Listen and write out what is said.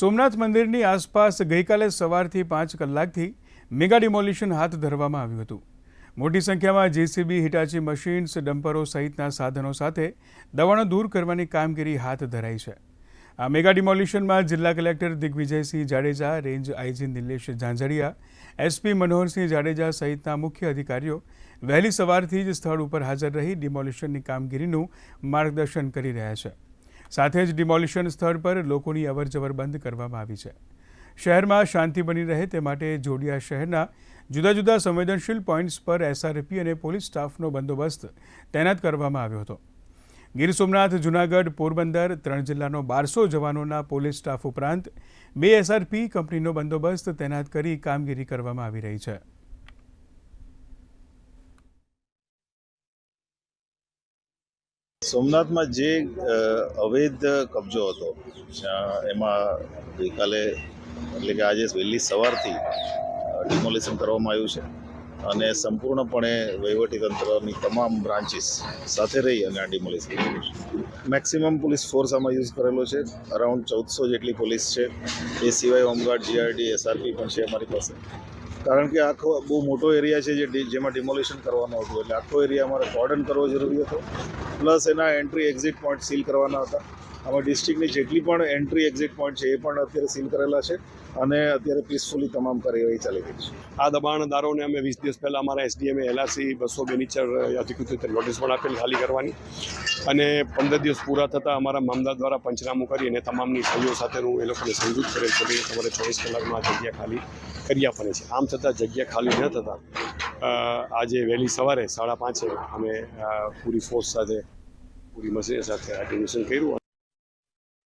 સોમનાથ મંદિરની આસપાસ ગઈકાલે સવારથી પાંચ કલાકથી મેગા ડિમોલિશન હાથ ધરવામાં આવ્યું હતું. મોટી સંખ્યામાં જેસીબી, હિટાચી મશીન્સ, ડમ્પરો સહિતના સાધનો સાથે દવાણો દૂર કરવાની કામગીરી હાથ ધરાઈ છે. આ મેગા ડિમોલિશનમાં જિલ્લા collector Digvijaysinh Jadeja, range IG Nilesh Jhanjhadiya, SP Manoharsinh Jadeja સહિતના મુખ્ય અધિકારીઓ વહેલી સવારથી જ સ્થળ ઉપર હાજર રહી ડિમોલિશનની કામગીરીનું માર્ગદર્શન કરી રહ્યા છે. સાથે જ ડિમોલિશન સ્થળ પર લોકોની અવરજવર બંધ કરવામાં આવી છે. શહેરમાં શાંતિ બની રહે તે માટે જોડિયા શહેરના જુદા જુદા સંવેદનશીલ પોઈન્ટ્સ પર એસઆરપી અને પોલીસ સ્ટાફનો બંદોબસ્ત તૈનાત કરવામાં આવ્યો હતો. ગીર સોમનાથ, જુનાગઢ, પોરબંદર ત્રણ જિલ્લાનો બારસો જવાનોના પોલીસ સ્ટાફ ઉપરાંત બે એસઆરપી કંપનીનો બંદોબસ્ત તૈનાત કરી કામગીરી કરવામાં આવી રહી છે. સોમનાથમાં જે અવૈધ કબજો હતો એમાં ગઈકાલે એટલે કે આજે વહેલી સવારથી ડિમોલિશન કરવામાં આવ્યું છે. અને સંપૂર્ણપણે વહીવટીતંત્રની તમામ બ્રાન્ચીસ સાથે રહી અને આ ડિમોલિશન કર્યું છે. મેક્સિમમ પોલીસ ફોર્સ આમાં યુઝ કરેલો છે. અરાઉન્ડ ચૌદસો જેટલી પોલીસ છે. એ સિવાય હોમગાર્ડ જીઆરડી એસઆરપી પણ છે અમારી પાસે. કારણ કે આખો બહુ મોટો એરિયા છે જે જેમાં ડિમોલિશન કરવાનું હતું. એટલે આખો એરિયા અમારે કોર્ડન કરવો જરૂરી હતો. પ્લસ એના એન્ટ્રી એક્ઝિટ પોઈન્ટ સીલ કરવાના હતા. આમાં ડિસ્ટ્રિક્ટની જેટલી પણ એન્ટ્રી એક્ઝિટ પોઈન્ટ છે એ પણ અત્યારે સીલ કરેલા છે. અને અત્યારે પીસફુલી તમામ કાર્યવાહી ચાલી રહી છે. આ દબાણદારોને અમે વીસ દિવસ પહેલાં અમારા એસડીએમએ એલઆરસી બસો બે નીચર અધિકૃત નોટિસ પણ આપેલ, ખાલી કરવાની. અને પંદર દિવસ પૂરા થતાં અમારા મામદાર દ્વારા પંચનામું કરી અને તમામની સહીઓ સાથેનું એ લોકોને સમજૂત કરેલ છે. તમારે ચોવીસ કલાકમાં આ જગ્યા ખાલી કરી આપવાની છે. આમ છતાં જગ્યા ખાલી ન થતાં આજે વહેલી સવારે સાડા પાંચે અમે પૂરી ફોર્સ સાથે, પૂરી મશીન સાથે આ ડોનેશન કર્યું